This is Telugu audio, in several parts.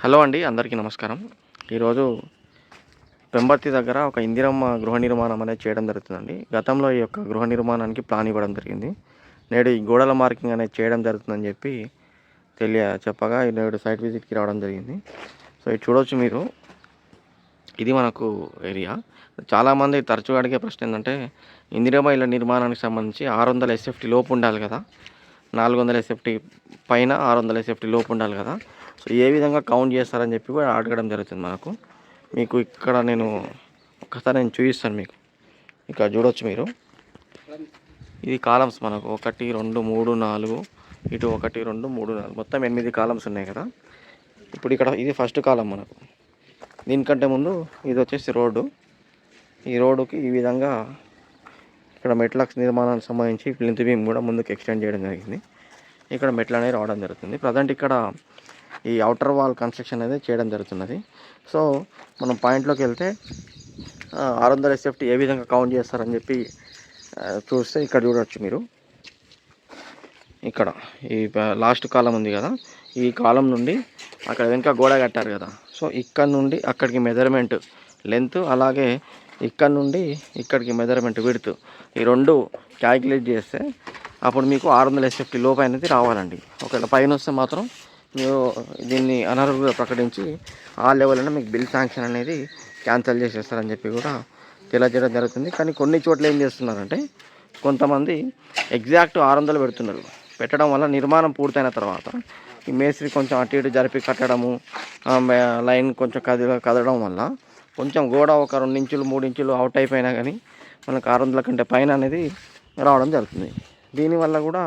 హలో అండి అందరికీ నమస్కారం. ఈరోజు పెంబర్తి దగ్గర ఒక ఇందిరమ్మ గృహ నిర్మాణం అనేది చేయడం జరుగుతుందండి. గతంలో ఈ యొక్క గృహ నిర్మాణానికి ప్లాన్ ఇవ్వడం జరిగింది. నేడు ఈ గోడల మార్కింగ్ అనేది చేయడం జరుగుతుందని చెప్పి తెలియ చెప్పగా ఈ నేడు సైట్ విజిట్కి రావడం జరిగింది. సో ఇది చూడవచ్చు మీరు. ఇది మనకు ఏరియా. చాలామంది తరచుగా అడిగే ప్రశ్న ఏంటంటే ఇందిరమ్మ ఇళ్ళ నిర్మాణానికి సంబంధించి ఆరు వందల ఎస్ఎఫ్టీ లోపు ఉండాలి కదా. నాలుగు వందల ఎస్ఎఫ్టీ పైన ఆరు వందల ఎస్ఎఫ్టీ లోపు ఉండాలి కదా. సో ఏ విధంగా కౌంట్ చేస్తారని చెప్పి కూడా అడగడం జరుగుతుంది మనకు. మీకు ఇక్కడ నేను ఒకసారి నేను చూపిస్తాను మీకు. ఇక్కడ చూడొచ్చు మీరు. ఇది కాలమ్స్ మనకు. ఒకటి రెండు మూడు నాలుగు. ఇటు ఒకటి రెండు మూడు నాలుగు. మొత్తం ఎనిమిది కాలమ్స్ ఉన్నాయి కదా. ఇప్పుడు ఇక్కడ ఇది ఫస్ట్ కాలం మనకు. దీనికంటే ముందు ఇది వచ్చేసి రోడ్డు. ఈ రోడ్డుకి ఈ విధంగా ఇక్కడ మెట్లక్స్ నిర్మాణానికి సంబంధించి ప్లింత్ బీమ్ కూడా ముందుకు ఎక్స్టెండ్ చేయడం జరిగింది. ఇక్కడ మెట్లు అనేవి రావడం జరుగుతుంది. ప్రజెంట్ ఇక్కడ ఈ అవుటర్ వాల్ కన్స్ట్రక్షన్ అనేది చేయడం జరుగుతున్నది. సో మనం పాయింట్లోకి వెళ్తే ఆరు వందల ఎస్ఎఫ్టీ ఏ విధంగా కౌంట్ చేస్తారని చెప్పి చూస్తే ఇక్కడ చూడవచ్చు మీరు. ఇక్కడ ఈ లాస్ట్ కాలం ఉంది కదా. ఈ కాలం నుండి అక్కడ వెనుక గోడ కట్టారు కదా. సో ఇక్కడ నుండి అక్కడికి మెజర్మెంట్ లెంత్ అలాగే ఇక్కడ నుండి ఇక్కడికి మెజర్మెంట్ విడుతు ఈ రెండు క్యాలిక్యులేట్ చేస్తే అప్పుడు మీకు ఆరు వందల ఎస్ఎఫ్టీ లోపు అనేది రావాలండి. ఒకవేళ పైన వస్తే మాత్రం మీరు దీన్ని అనర్హులుగా ప్రకటించి ఆ లెవెల్లోనే మీకు బిల్ శాంక్షన్ అనేది క్యాన్సిల్ చేసేస్తారని చెప్పి కూడా తెలియజేయడం జరుగుతుంది. కానీ కొన్ని చోట్ల ఏం చేస్తున్నారంటే కొంతమంది ఎగ్జాక్ట్ ఆరు వందలు పెడుతున్నారు. పెట్టడం వల్ల నిర్మాణం పూర్తయిన తర్వాత ఈ మేస్త్రి కొంచెం అటు ఇటు జరిపి కట్టడము లైన్ కొంచెం కదిల కదలడం వల్ల కొంచెం గోడ ఒక రెండు ఇంచులు మూడు ఇంచులు అవుట్ అయిపోయినా కానీ మనకు ఆరు వందల కంటే పైన అనేది రావడం జరుగుతుంది. దీనివల్ల కూడా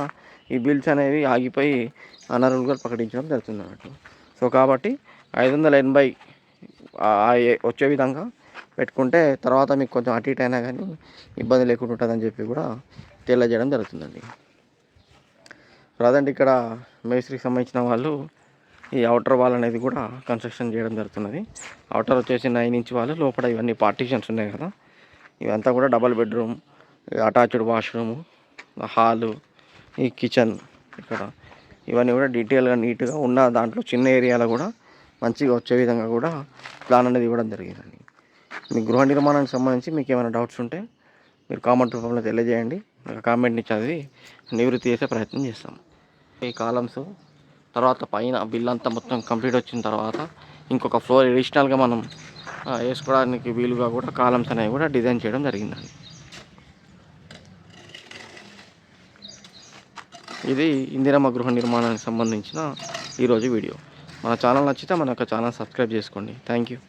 ఈ బిల్స్ అనేవి ఆగిపోయి అనర్హులుగా ప్రకటించడం జరుగుతుంది అన్నట్టు. సో కాబట్టి ఐదు వందల ఎనభై వచ్చే విధంగా పెట్టుకుంటే తర్వాత మీకు కొంచెం అటు ఇటు అయినా కానీ ఇబ్బంది లేకుండా ఉంటుందని చెప్పి కూడా తెలియజేయడం జరుగుతుందండి. ప్రజెంట్ ఇక్కడ మేస్త్రికి సంబంధించిన వాళ్ళు ఈ అవుటర్ వాల్ అనేది కూడా కన్స్ట్రక్షన్ చేయడం జరుగుతున్నది. అవుటర్ వచ్చేసి నైన్ ఇంచ్ వాళ్ళు లోపల ఇవన్నీ పార్టీషన్స్ ఉన్నాయి కదా. ఇవంతా కూడా double bedroom attached washroom hall ఈ కిచెన్ ఇక్కడ. ఇవన్నీ కూడా డీటెయిల్గా నీట్గా ఉన్న దాంట్లో చిన్న ఏరియాలో కూడా మంచిగా వచ్చే విధంగా కూడా ప్లాన్ అనేది ఇవ్వడం జరిగిందండి. మీ గృహ నిర్మాణానికి సంబంధించి మీకు ఏమైనా డౌట్స్ ఉంటే మీరు కామెంట్ రూపంలో తెలియజేయండి. కామెంట్ని చదివి నివృత్తి చేసే ప్రయత్నం చేస్తాం. ఈ కాలమ్స్ తర్వాత పైన బిల్ అంతా మొత్తం కంప్లీట్ వచ్చిన తర్వాత ఇంకొక ఫ్లోర్ అడిషనల్గా మనం వేసుకోవడానికి వీలుగా కూడా కాలమ్స్ అనేవి కూడా డిజైన్ చేయడం జరిగిందండి. ఇది ఇందిరమ్మ గృహ నిర్మాణానికి సంబంధించిన ఈరోజు వీడియో. మన ఛానల్ నచ్చితే మన యొక్క ఛానల్ సబ్స్క్రైబ్ చేసుకోండి. Thank you